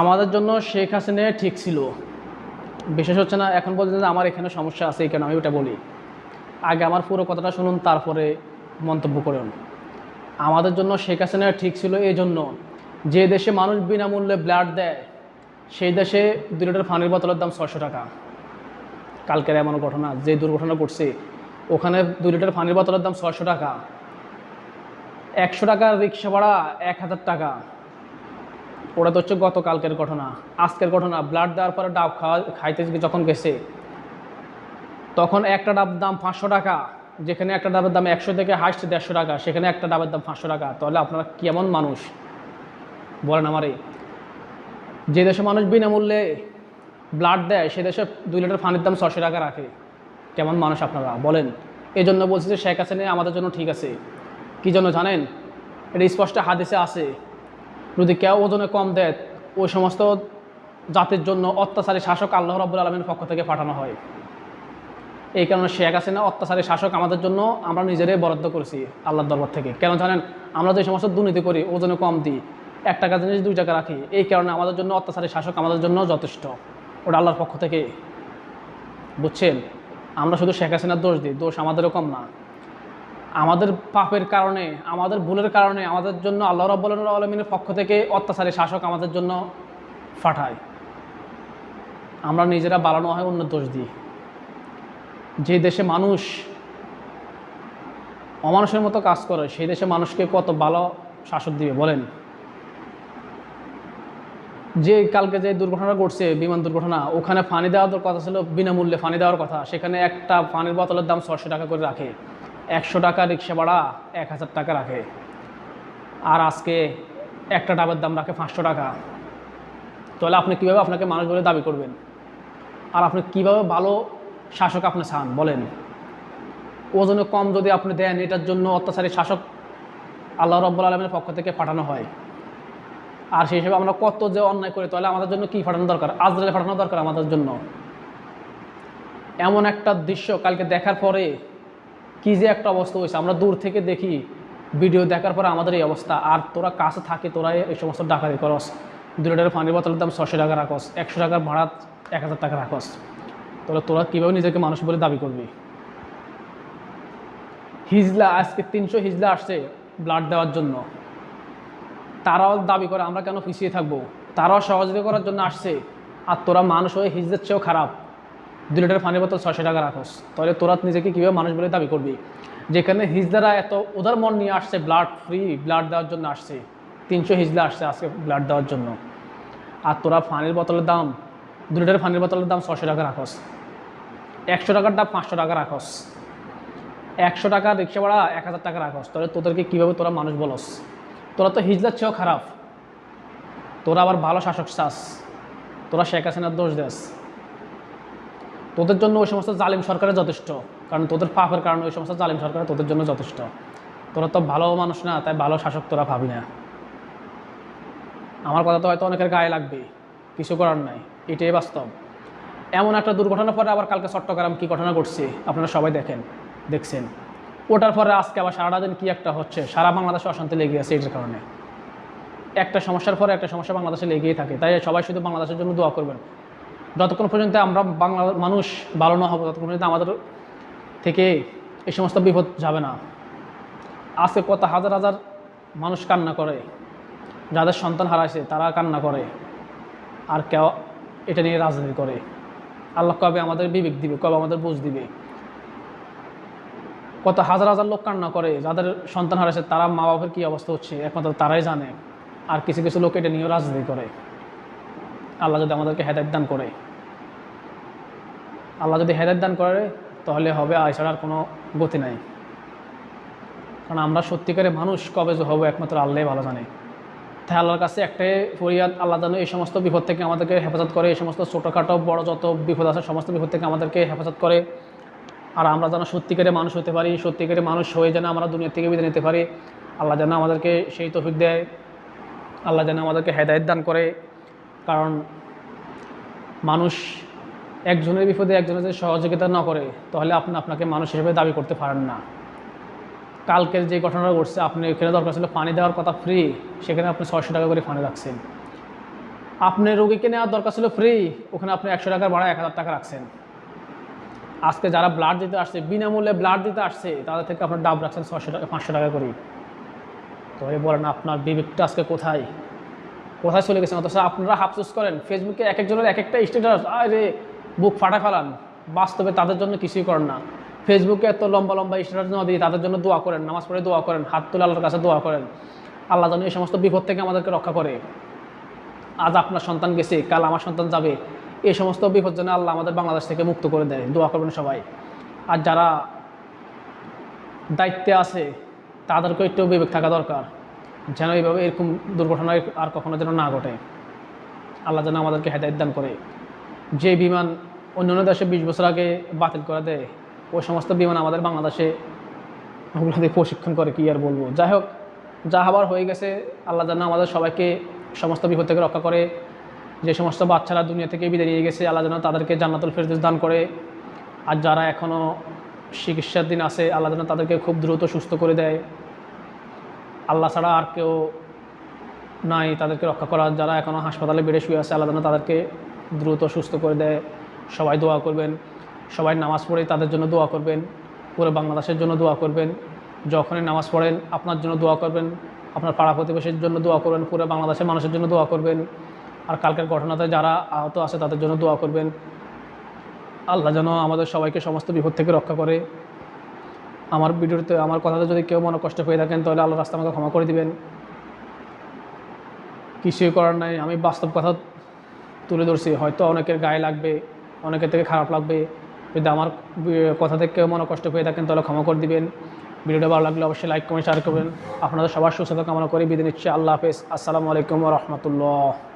আমাদের জন্য শেখ হাসিনা ঠিক ছিল। বিশেষ হচ্ছে না, এখন বলতে যে আমার এখানে সমস্যা আছে এই কারণে আমি ওটা বলি। আগে আমার পুরো কথাটা শুনুন, তারপরে মন্তব্য করুন। আমাদের জন্য শেখ হাসিনা ঠিক ছিল এই জন্য। যে দেশে মানুষ বিনামূল্যে ব্লাড দেয়, সেই দেশে দুই লিটার পানির বোতলের দাম ছশো টাকা। কালকের এমন ঘটনা, যে দুর্ঘটনা ঘটছে, ওখানে দুই লিটার পানির বোতলের দাম ছয়শো টাকা। একশো টাকার রিক্সা ভাড়া এক হাজার টাকা। ওটা তো হচ্ছে গতকালকের ঘটনা, আজকের ঘটনা ব্লাড দেওয়ার পরে ডাব খাওয়া, খাইতে যখন গেছে, তখন একটা ডাব দাম পাঁচশো টাকা, যেখানে একটা ডাবের দাম একশো থেকে হাইস্ট দেড়শো টাকা, সেখানে একটা ডাবের দাম পাঁচশো টাকা। তাহলে আপনারা কেমন মানুষ? বলেন আমারে। যে দেশে মানুষ বিনামূল্যে ব্লাড দেয়, সে দেশে দুই লিটার পানির দাম ছশো টাকা রাখে। কেমন মানুষ আপনারা? বলেন। এই জন্য বলছি যে শেখ হাসিনা আমাদের জন্য ঠিক আছে। কী জন্য জানেন? এটা স্পষ্ট হাদিসে আছে। যদি কেউ ওজনে কম দেয়, ওই সমস্ত জাতির জন্য অত্যাচারী শাসক আল্লাহ রাবুল আলমের পক্ষ থেকে পাঠানো হয়। এই কারণে শেখ হাসিনা অত্যাচারী শাসক আমাদের জন্য আমরা নিজেরাই বরাদ্দ করেছি আল্লাহর দরবার থেকে। কেন জানেন? আমরা যে সমস্ত দুর্নীতি করি, ওজনে কম দিই, এক টাকা জিনিস, দুই টাকা রাখি, এই কারণে আমাদের জন্য অত্যাচারী শাসক আমাদের জন্য যথেষ্ট। ওটা আল্লাহর পক্ষ থেকে। বুঝছেন? আমরা শুধু শেখ হাসিনার দোষ দিই, দোষ আমাদেরও কম না। আমাদের পাপের কারণে, আমাদের ভুলের কারণে, আমাদের জন্য আল্লাহ রব্বুল আলমিনের পক্ষ থেকে অত্যাচারী শাসক আমাদের জন্য পাঠায় আমরা নিজেরা বাড়ানো হয় অন্য দোষ দিই যে দেশে মানুষ অমানুষের মতো কাজ করে, সেই দেশে মানুষকে কত ভালো শাসক দিবে, বলেন। যে কালকে যে দুর্ঘটনা ঘটছে, বিমান দুর্ঘটনা, ওখানে ফানি দেওয়ার কথা ছিল, বিনামূল্যে ফানি দেওয়ার কথা। সেখানে একটা পানির বোতলের দাম ছশো টাকা করে রাখে। একশো টাকা রিক্সা ভাড়া এক হাজার টাকা রাখে। আর আজকে একটা ডাবের দাম রাখে পাঁচশো টাকা। তাহলে আপনি কীভাবে আপনাকে মানুষ বলে দাবি করবেন? আর আপনি কীভাবে ভালো শাসক আপনি চান, বলেন? ওজনে কম যদি আপনি দেন, এটার জন্য অত্যাচারী শাসক আল্লাহ রব্বুল আলমের পক্ষ থেকে পাঠানো হয়। আর সেই হিসেবে আমরা কত যে অন্যায় করি, তাহলে আমাদের জন্য কি পাঠানো দরকার? আজরালে পাঠানো দরকার আমাদের জন্য। এমন একটা দৃশ্য কালকে দেখার পরে কি যে একটা অবস্থা হয়েছে। আমরা দূর থেকে দেখি, ভিডিও দেখার পরে আমাদের এই অবস্থা। আর তোরা কাছে থাকে, তোরা এই সমস্ত ডাকাতি করস। দু লিটার পানির বোতলের দাম ছশো টাকা রাখস, একশো টাকার ভাড়া এক হাজার টাকা রাখস। তাহলে তোরা কীভাবে নিজেকে মানুষ বলে দাবি করবি? হিজলা, আজকে তিনশো হিজলা আসছে ব্লাড দেওয়ার জন্য। তারাও দাবি করে, আমরা কেন পিছিয়ে থাকব? তারাও সহযোগিতা করার জন্য আসছে। আর তোরা মানুষ হয়ে হিজদের চেয়েও খারাপ। দু লিটার পানির বোতল ছশো টাকা রাখোস। তাহলে তোরা নিজেকে কীভাবে মানুষ বলে দাবি করবি? যেখানে হিজদারা এত উদার মন নিয়ে আসছে ব্লাড ফ্রি ব্লাড দেওয়ার জন্য আসছে। তিনশো হিজলা আসছে আজকে ব্লাড দেওয়ার জন্য। আর তোরা পানির বোতলের দাম দু লিটার পানির বোতলের দাম ছশো টাকা রাখোস। একশো টাকার দাম পাঁচশো টাকা রাখোস। একশো টাকা রিক্সা ভাড়া এক হাজার টাকা রাখোস। তাহলে তোদেরকে কীভাবে তোরা মানুষ বলস? তোরা তো হিজলার চেয়েও খারাপ। তোরা আবার ভালো শাসক চাস। তোরা শেখ হাসিনার দোষ দেস। তোদের জন্য ওই সমস্ত জালিম সরকারের যথেষ্ট। কারণ তোদের পাপের কারণে ওই সমস্ত জালিম সরকার তোদের জন্য যথেষ্ট। তোরা তো ভালো মানুষ না, তাই ভালো শাসক তোরা ভাবি না। আমার কথা তো হয়তো অনেকের গায়ে লাগবে। কিছু করার নাই, এটাই বাস্তব। এমন একটা দুর্ঘটনার পরে আবার কালকে চট্টগ্রাম কী ঘটনা ঘটছে, আপনারা সবাই দেখেন, দেখছেন। ওটার পরে আজকে আবার সারাটা দিন কী একটা হচ্ছে, সারা বাংলাদেশে অশান্তি লেগে আছে এটার কারণে। একটা সমস্যার পরে একটা সমস্যা বাংলাদেশে লেগেই থাকে, তাই সবাই শুধু বাংলাদেশের জন্য দোয়া করবেন। যতক্ষণ পর্যন্ত আমরা বাংলা মানুষ ভালো না হব, ততক্ষণ পর্যন্ত আমাদের থেকে এই সমস্ত বিপদ যাবে না। আজকে কত হাজার হাজার মানুষ কান্না করে, যাদের সন্তান হারাইছে তারা কান্না করে, আর কেউ এটা নিয়ে রাজনীতি করে। আল্লাহ কবে আমাদের বিবেক দিবে, কবে আমাদের বুঝ দিবে? কত হাজার হাজার লোক কান্না করে, যাদের সন্তান হারাইছে তারা মা বাবার কী অবস্থা হচ্ছে, একমাত্র তারাই জানে, আর কিছু কিছু লোক এটা নিয়েও রাজনীতি করে। আল্লাহ যদি আমাদেরকে হেদায়ত দান করে। আল্লাহ যদি হেদায়ত দান করে, তাহলে হবে আর এছাড়া আর কোনো গতি নাই। কারণ আমরা সত্যিকারে মানুষ, কবে যে হব একমাত্র আল্লাহ ভালো জানে। তাই আল্লাহর কাছে একটাই ফরিয়াদ, আল্লাহ যেন এই সমস্ত বিপদ থেকে আমাদেরকে হেফাজত করে, এই সমস্ত ছোটোখাটো, বড় যত বিপদ আছে, সমস্ত বিপদ থেকে আমাদেরকে হেফাজত করে। আর আমরা যেন সত্যিকারে মানুষ হতে পারি সত্যিকারে মানুষ হয়ে যেন আমরা দুনিয়া থেকে বিদায় নিতে পারি। আল্লাহ যেন আমাদেরকে সেই তফিক দেয়। আল্লাহ যেন আমাদেরকে হেদায়ত দান করে। কারণ মানুষ একজনের বিপদে একজনের যদি সহযোগিতা না করে, তাহলে আপনি, আপনাকে মানুষ হিসেবে দাবি করতে পারেন না। কালকের যে ঘটনাটা ঘটছে, আপনি এখানে দরকার ছিল পানি দেওয়ার কথা ফ্রি সেখানে আপনি ছয়শো টাকা করে পানি রাখছেন। আপনি রোগীকে নেওয়ার দরকার ছিল ফ্রি ওখানে আপনি একশো টাকার ভাড়া এক হাজার টাকা রাখছেন। আজকে যারা ব্লাড দিতে আসছে, বিনামূল্যে ব্লাড দিতে আসছে, তাদের থেকে আপনার ডাব রাখছেন ছশো টাকা, পাঁচশো টাকা করে তো এই বলেন, আপনার বিবেকটা আজকে কোথায়? কোথায় চলে গেছেন? অথচ আপনারা হাফসুস করেন, ফেসবুকে এক একজনের এক একটা স্ট্যাটাস আরে বুক ফাটা ফেলান বাস্তবে তাদের জন্য কিছুই করেন না। ফেসবুকে এত লম্বা লম্বা স্ট্যাটাস না দিয়ে তাদের জন্য দোয়া করেন, নামাজ পড়ে দোয়া করেন, হাত তুলে আল্লাহর কাছে দোয়া করেন। আল্লাহ যেন এই সমস্ত বিপদ থেকে আমাদেরকে রক্ষা করে। আজ আপনার সন্তান গেছে, কাল আমার সন্তান যাবে। এই সমস্ত বিপদ যেন আল্লাহ আমাদের বাংলাদেশ থেকে মুক্ত করে দেয়। দোয়া করবেন সবাই। আর যারা দায়িত্বে আছে, তাদেরকেও একটু বিবেক থাকা দরকার। যেন এইভাবে এরকম দুর্ঘটনা আর কখনো যেন না ঘটে। আল্লাহ যেন আমাদেরকে হেদায়ত দান করে। যে বিমান অন্যান্য দেশে বিশ বছর আগে বাতিল করে দেয়, ওই সমস্ত বিমান আমাদের বাংলাদেশে প্রশিক্ষণ করে, কি আর বলব। যাই হোক, যা হবার হয়ে গেছে, আল্লাহ যেন আমাদের সবাইকে সমস্ত বিপদ থেকে রক্ষা করে। যে সমস্ত বাচ্চারা দুনিয়া থেকে বিদায় নিয়ে গেছে, আল্লাহ যেন তাদেরকে জান্নাতুল ফেরদৌস দান করে। আর যারা এখনও চিকিৎসার দিন আছে, আল্লাহ যেন তাদেরকে খুব দ্রুত সুস্থ করে দেয়। আল্লাহ ছাড়া আর কেউ নাই তাদেরকে রক্ষা করা যারা এখনও হাসপাতালে বেড়ে শুয়ে আছে, আল্লাহ যেন তাদেরকে দ্রুত সুস্থ করে দেয়। সবাই দোয়া করবেন। সবাই নামাজ পড়ে তাদের জন্য দোয়া করবেন। পুরো বাংলাদেশের জন্য দোয়া করবেন। যখনই নামাজ পড়েন, আপনার জন্য দোয়া করবেন। আপনার পাড়া প্রতিবেশীর জন্য দোয়া করবেন। পুরো বাংলাদেশের মানুষের জন্য দোয়া করবেন। আর কালকের ঘটনাতে যারা আহত আছে, তাদের জন্য দোয়া করবেন। আল্লাহ যেন আমাদের সবাইকে সমস্ত বিপদ থেকে রক্ষা করে। আমার ভিডিওতে আমার কথাতে যদি কেউ মনে কষ্ট পেয়ে থাকেন, তাহলে আল্লাহ রাস্তা আমাকে ক্ষমা করে দিবেন। কিছুই করার নাই, আমি বাস্তব কথা তুলে ধরছি। হয়তো অনেকের গায়ে লাগবে, অনেকের থেকে খারাপ লাগবে। যদি আমার কথা থেকে কেউ মনে কষ্ট পেয়ে থাকেন, তাহলে ক্ষমা করে দিবেন। ভিডিওটা ভালো লাগলে অবশ্যই লাইক, কমেন্ট শেয়ার করবেন। আপনাদের সবার সুস্থতা কামনা করে। বিদায় নিচ্ছি। আল্লাহ হাফেজ। আসসালামু আলাইকুম রহমতুল্লাহ।